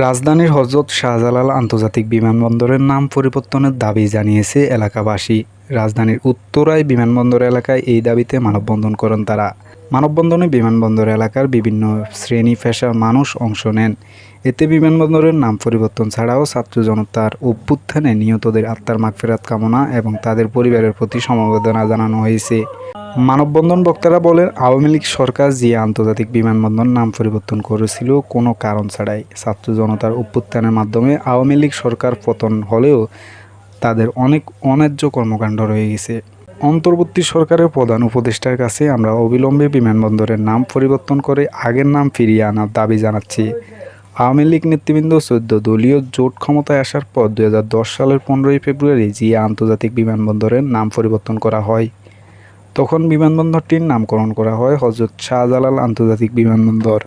রাজধানীর হজরত শাহজালাল আন্তর্জাতিক বিমানবন্দরের নাম পরিবর্তনের দাবি জানিয়েছে এলাকাবাসী। রাজধানীর উত্তরায় বিমানবন্দর এলাকায় এই দাবিতে মানববন্ধন করেন তারা। মানববন্ধনে বিমানবন্দর এলাকার বিভিন্ন শ্রেণি পেশার মানুষ অংশ নেন। এতে বিমানবন্দরের নাম পরিবর্তন ছাড়াও ছাত্র জনতার অভ্যুত্থানে নিহতদের আত্মার মাগফেরাত কামনা এবং তাদের পরিবারের প্রতি সমবেদনা জানানো হয়েছে। মানববন্ধন বক্তারা বলেন, আওয়ামী লীগ সরকার যে আন্তর্জাতিক বিমানবন্দর নাম পরিবর্তন করেছিল, কোনো কারণ ছাড়াই ছাত্র জনতার অভ্যুত্থানের মাধ্যমে আওয়ামী লীগ সরকার পতন হলেও তাদের অনেক অন্যায্য কর্মকাণ্ড রয়ে গেছে। অন্তর্বর্তী সরকারের প্রধান উপদেষ্টার কাছে আমরা অবিলম্বে বিমানবন্দরের নাম পরিবর্তন করে আগের নাম ফিরিয়ে আনার দাবি জানাচ্ছি। আওয়ামী লীগ নেতৃবৃন্দ চোদ্দ দলীয় জোট ক্ষমতায় আসার পর দু হাজার দশ সালের পনেরোই ফেব্রুয়ারি জিয়া আন্তর্জাতিক বিমানবন্দরের নাম পরিবর্তন করা হয় তখন বিমানবন্দরটির নামকরণ করা হয় হজরত শাহজালাল আন্তর্জাতিক বিমানবন্দর।